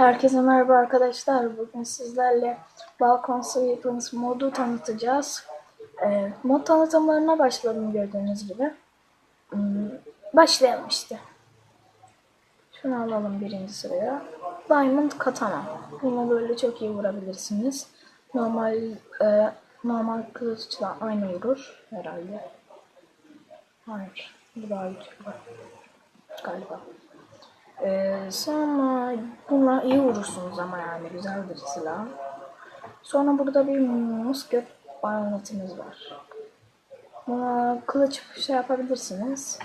Herkese merhaba arkadaşlar. Bugün sizlerle Balkon Sweepers modu tanıtacağız. Ee, mod tanıtımlarına başladım gördüğünüz gibi. Hmm, başlayalım işte. Şunu alalım birinci sıraya. Diamond Katana. Bunu böyle çok iyi vurabilirsiniz. Normal e, normal kılıçla aynı vurur herhalde. Hayır. Bu daha güçlü. Galiba. Ee, sonra bununla iyi vurursunuz ama yani güzeldir silah. Sonra burada bir musket bayonetimiz var. Buna kılıç şey yapabilirsiniz.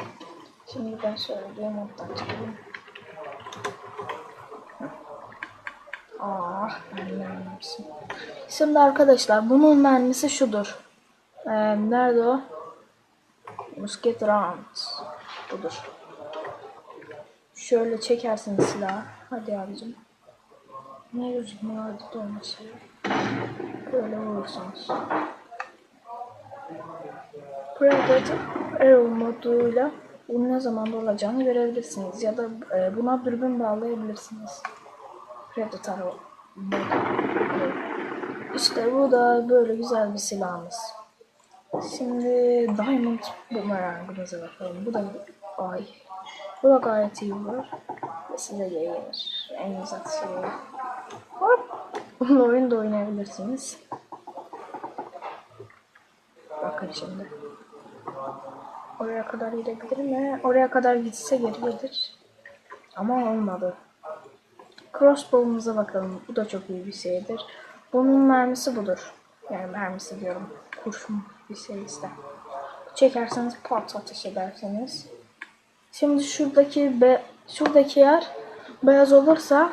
Şimdi ben şöyle bir moddan çıkayım. Mermimişim. Şimdi arkadaşlar bunun mermisi şudur. Ee, nerede o? Musket round. Budur. Şöyle çekersiniz silahı. Hadi abicim. Ne gözükmüyor orada olması. Böyle vurursunuz. Predator Arrow moduyla bunun ne zaman olacağını görebilirsiniz. Ya da e, buna dürbün bağlayabilirsiniz. Predator. İşte bu da böyle güzel bir silahımız. Şimdi Diamond Boomerang'ımıza bakalım. Bu da ay bu da gayet iyi olur. Ve size de gelir. En güzel şey. Hop. Bununla oyun da oynayabilirsiniz. Bakın şimdi. Oraya kadar gidebilir mi? Oraya kadar gitse geri gelir. Ama olmadı. Crossbow'umuza bakalım. Bu da çok iyi bir şeydir. Bunun mermisi budur. Yani mermisi diyorum. Kurşun bir şey işte. Çekerseniz pat ateş ederseniz. Şimdi şuradaki be, şuradaki yer beyaz olursa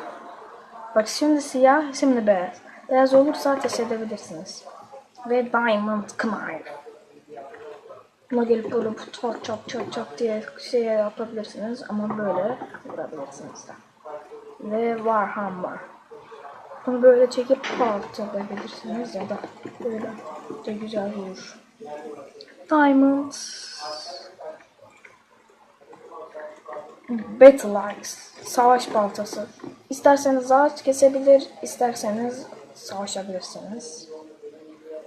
bak şimdi siyah şimdi beyaz. Beyaz olursa ateş edebilirsiniz. Ve Diamond Knife. Buna gelip böyle çat çat çat çat diye şey yapabilirsiniz ama böyle vurabilirsiniz de. Ve Warhammer. Bunu böyle çekip part edebilirsiniz ya da böyle de güzel vurur. Diamond Battle Axe, savaş baltası. İsterseniz ağaç kesebilir, isterseniz savaşabilirsiniz.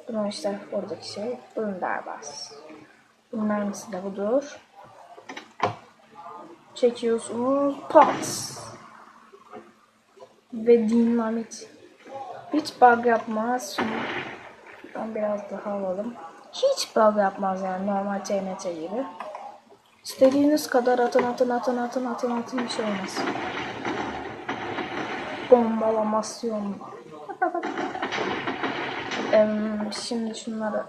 Bunun işte oradaki şey, bunun derbas. Bunun mermisi de budur. Çekiyorsunuz, pat. Ve dinamit. Hiç bug yapmaz. Şimdi ben biraz daha alalım. Hiç bug yapmaz yani normal TNT gibi. İstediğiniz kadar atın atın atın atın atın atın bir şey olmaz. Bombalamasyon. Em, şimdi şunları.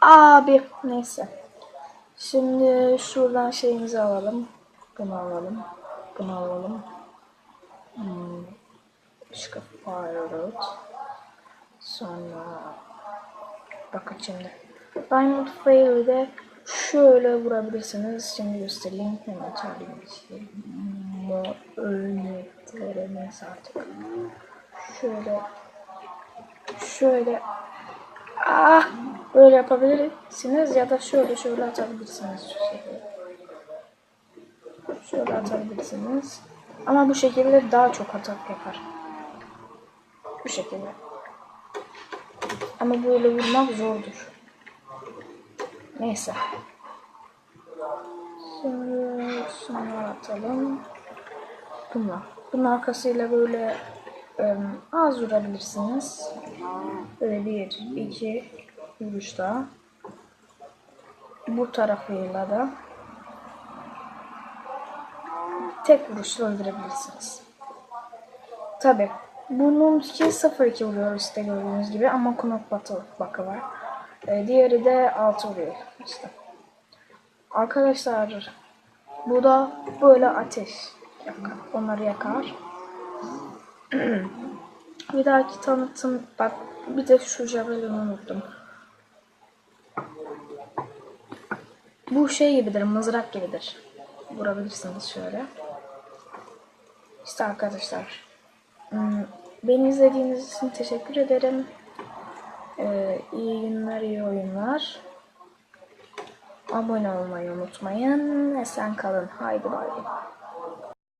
Abi neyse. Şimdi şuradan şeyimizi alalım. Bunu alalım. Bunu alalım. Hmm. Başka Fire Sonra bakın şimdi. Diamond Fairy'de şöyle vurabilirsiniz. Şimdi göstereyim. Hemen çağırayım. Mor örneklerimiz artık. Şöyle şöyle ah böyle yapabilirsiniz ya da şöyle şöyle atabilirsiniz. Şöyle atabilirsiniz. Ama bu şekilde daha çok atak yapar. Bu şekilde. Ama böyle vurmak zordur. Neyse. Şimdi şunu atalım. Bunlar. Bunun arkasıyla böyle um, az vurabilirsiniz. Böyle bir, iki vuruşta. Bu tarafıyla da tek vuruşla öldürebilirsiniz. Tabi bunun 2-0-2 vuruyor işte gördüğünüz gibi ama Knock Battle bakı var. E, diğeri de 6 vuruyor işte. Arkadaşlar bu da böyle ateş yakar. Onları yakar. bir dahaki tanıtım bak bir de şu javelini unuttum. Bu şey gibidir, mızrak gibidir. Vurabilirsiniz şöyle. İşte arkadaşlar. hmm, Beni izlediğiniz için teşekkür ederim. Ee, iyi günler, iyi oyunlar. Abone olmayı unutmayın. Esen kalın. Haydi bay bay.